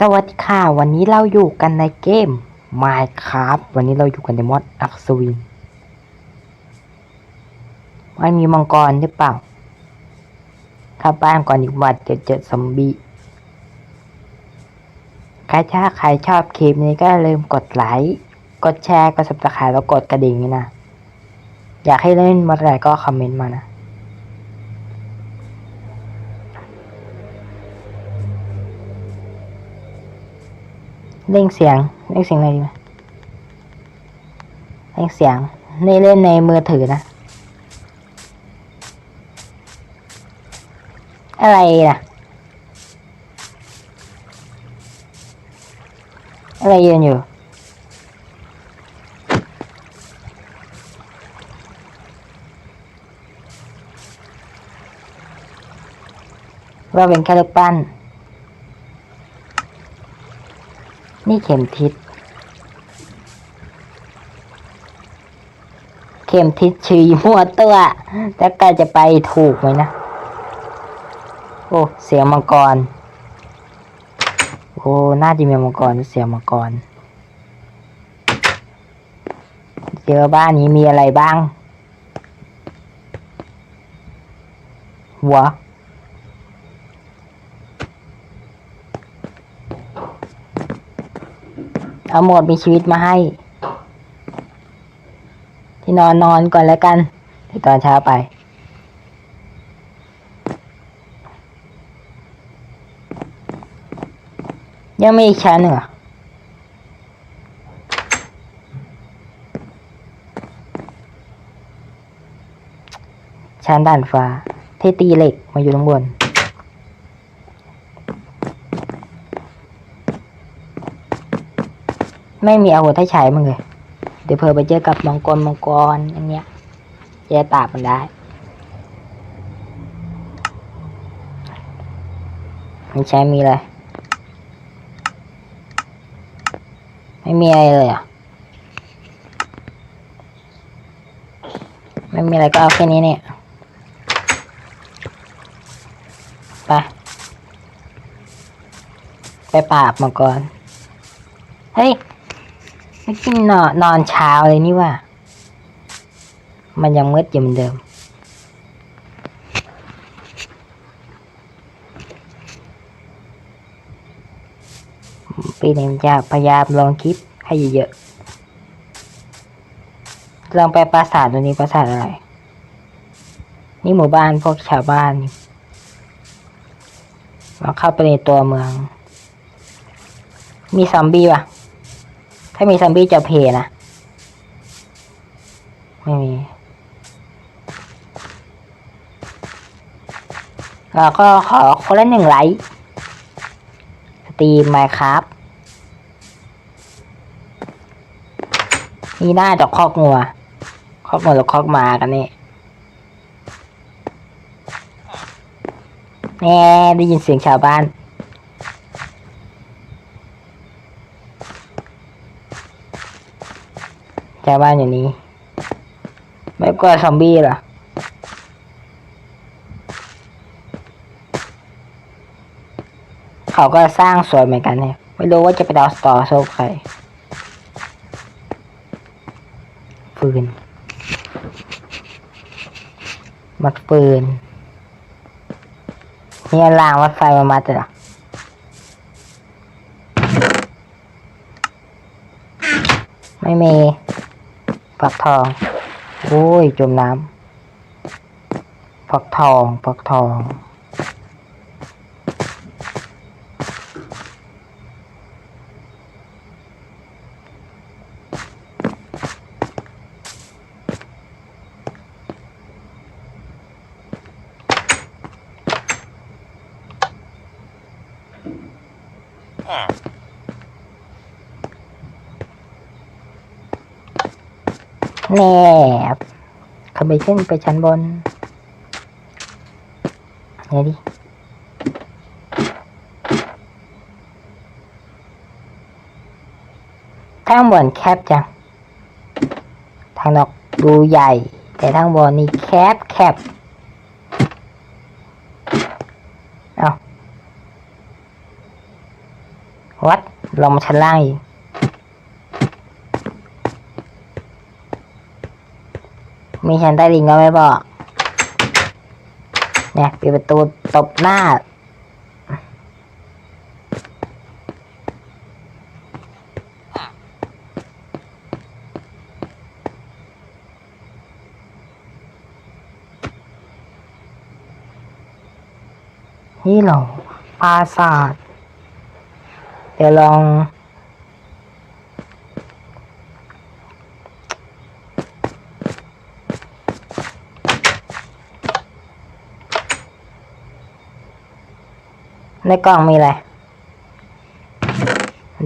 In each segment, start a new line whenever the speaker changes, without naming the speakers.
สวัสดีค่ะ วันนี้เราอยู่กันในเกม Minecraft วันนี้เราอยู่กันในมอดอักษวินมันมีมังกรหรือเปล่าเข้าบ้านก่อนดีกว่าเจอเจอซอมบี้ใครถ้าใครชอบคลิปนี้ก็อย่าลืมกดไลค์กดแชร์กด subscribe แล้วกดกระดิ่งนี่นะอยากให้เล่นมอดอะไรก็คอมเมนต์มานะ เล่งเสียงเล่งเสียงอะไรดีวะเล่งเสียงนี่เล่นในมือถือนะ อะไรนะอะไรยืนอยู่ว่าเป็นแค่ลูกปั้น นี่เข็มทิศ เข็มทิศชีมั่วตัวแต่ก็จะไปถูกไหมนะ โอ้ เสียงมังกร โอ้ น่าจะมีมังกรเสียงมังกร เจอบ้านนี้มีอะไรบ้างหัว อาหมดมีชีวิตมาให้ ที่นอนนอนก่อนแล้วกันเดี๋ยวตอนเช้าไป ยังมีอีกชั้นหนึ่งเหรอชั้นด่านฟ้าที่ตีเหล็กมาอยู่ข้างบน ไม่มีอาวุธให้ใช้มึงเลย เดี๋ยวเผื่อไปเจอกับมังกรมังกรอย่างเงี้ยจะตาบมันได้ไม่ใช้มีอะไร ไม่มีอะไรเลยอะ ไม่มีอะไรก็เอาแค่นี้เนี่ย ไป ไปปราบมังกร เฮ้ย ไม่กินนอนนอนเช้าเลยนี่ว่า มันยังมืดอยู่เหมือนเดิม ปีนี้จะพยายามลองคลิปให้เยอะๆลองไปปราสาทตัวนี้ปราสาทอะไร นี่หมู่บ้านพวกชาวบ้านเราเข้าไปในตัวเมือง มีซอมบี้ป่ะ ถ้ามีซอมบี้จะเพนะ ไม่มีเราก็ขอคนละหนึ่งไลค์สตรีมไมครับมีหน้าจากคอกงัวคอกงัวหรือคอกมากันนี่แน่ได้ยินเสียงชาวบ้าน ชาวบ้านอย่างนี้ ไม่กลัวซอมบี้หรอเขาก็สร้างสวยเหมือนกันเนี่ยไม่รู้ว่าจะไปดาวสตอร์โซ่ใครฟืนมัดฟืนนี่รางรถไฟมามาแต่หรอไม่มี ฝักทอง โอ้ย จมน้ำฝักทองฝักทอง แนบเขาไปขึ้นไปชั้นบนเนี่ยดิข้างบนแคบจัง ทางนอกดูใหญ่ แต่ทางบนนี่แคบแคบเอาวัดลงมาชั้นล่างอีก มีชั้นใต้ดินก็ไม่บอก เนี่ยปิดประตูตบหน้า นี่เหรอปราสาท เดี๋ยวลอง ในกล่องมีอะไร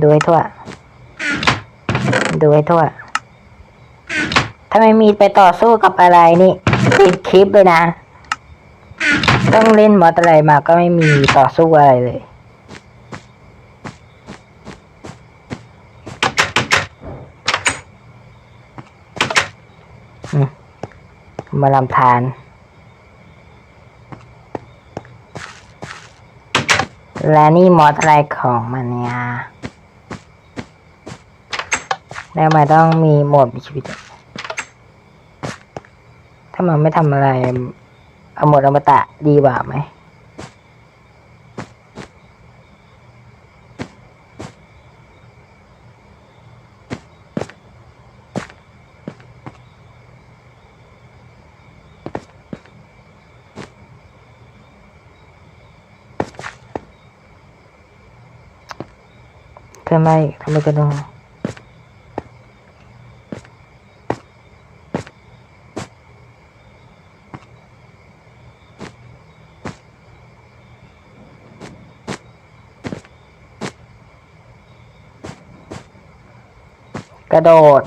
ดูให้ทั่ว ดูให้ทั่ว ถ้าไม่มีไปต่อสู้กับอะไรนี่ติดคลิปเลยนะ ต้องเล่นมอสอะไรมาก็ไม่มีต่อสู้อะไรเลยมาลำทาน และนี่มอสอะไรของมันเนี่ยแล้วมันต้องมีโหมดชีวิต ถ้ามันไม่ทำอะไร เอาหมดอมตะดีกว่าไหม ทำไมทำไมกันต้องกระโดด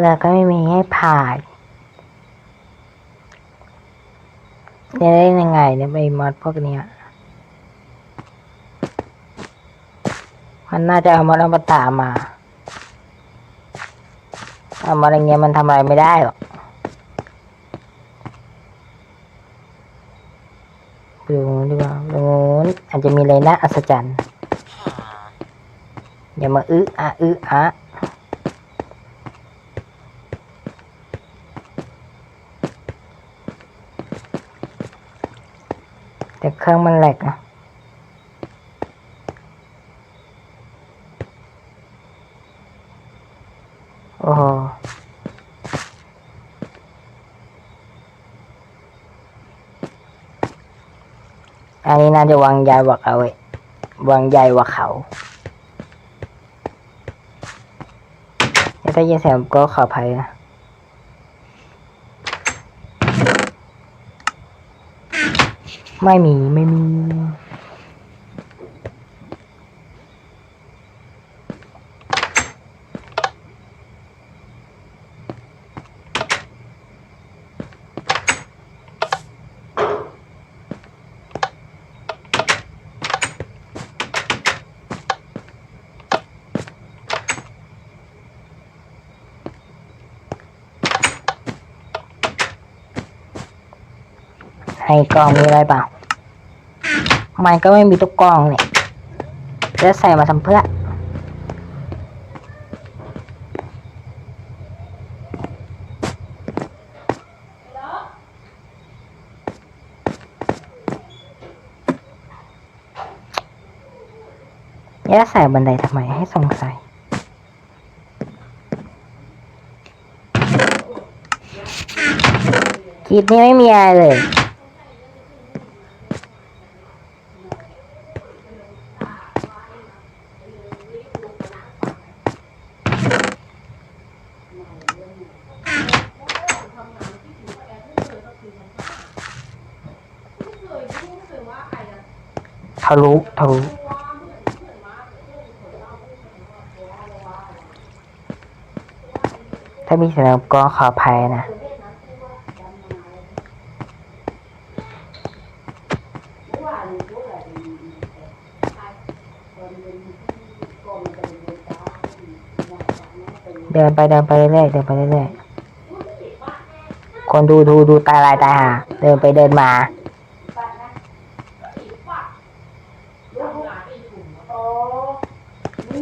แล้วก็ไม่มีให้ผ่าน จะได้ยังไงเนี่ยไปมอดพวกเนี้ยมันน่าจะเอามอดอมตะมาเอามาอะไรเงี้ยมันทำอะไรไม่ได้หรอกดูดีกว่าดูอาจจะมีอะไรน่าอัศจรรย์อย่ามาอึอะอึอะแต่เค รื่องมันแหลกนะโอ้โหอันนี้น่าจะวางยายกว่าเขาเว้ยวางใหญ่กว่าเขาถ้าเยินเสียงก็ขออภัยนะ ไม่มีไม่มีให้กล่อง มันก็ไม่มีทุกกลองเนี่ยจะใส่มาทำเพื่อแล้วใส่บันไดทำไมให้สงสัยคลิปนี้ไม่มีอะไรเลยะลุทะลุถ้ามีเสียงก็ขออภัยนะเดินไปเดินไปเรื่อยเดินไปเรื่อยคนดูดูดูตาลายตาหาเดินไปเดินมา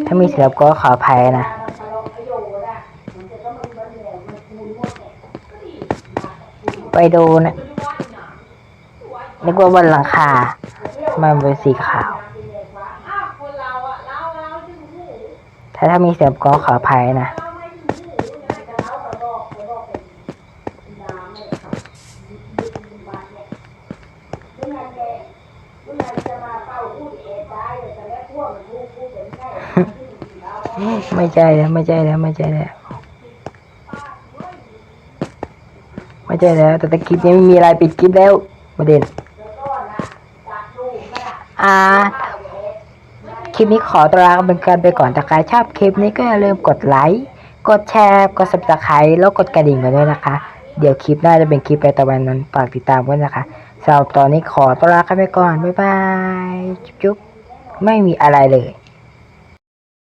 ถ้ามีเสียบก็ขออภัยนะ ไปดูนะนึกว่าบนหลังคา มันเป็นสีขาว ถ้าถ้ามีเสียบก็ขออภัยนะ ไม่ใช่แล้วไม่ใช่แล้วไม่ใช่แล้วไม่ใช่แล้ว แต่ตะคลิปนี้ไม่มีอะไรปิดคลิปแล้วประเด็นอ่าคลิปนี้ขอตัวลาเป็นการไปก่อนถ้าใครชอบคลิปนี้ก็อย่าลืมกดไลค์กดแชร์กด subscribe แล้วกดกระดิ่งกันด้วยนะคะ เดี๋ยวคลิปหน้าจะเป็นคลิปไปตะวันนั้นฝากติดตามกันนะคะ สำหรับตอนนี้ขอตัวลากันไปก่อน บ๊ายบาย จุ๊บๆไม่มีอะไรเลย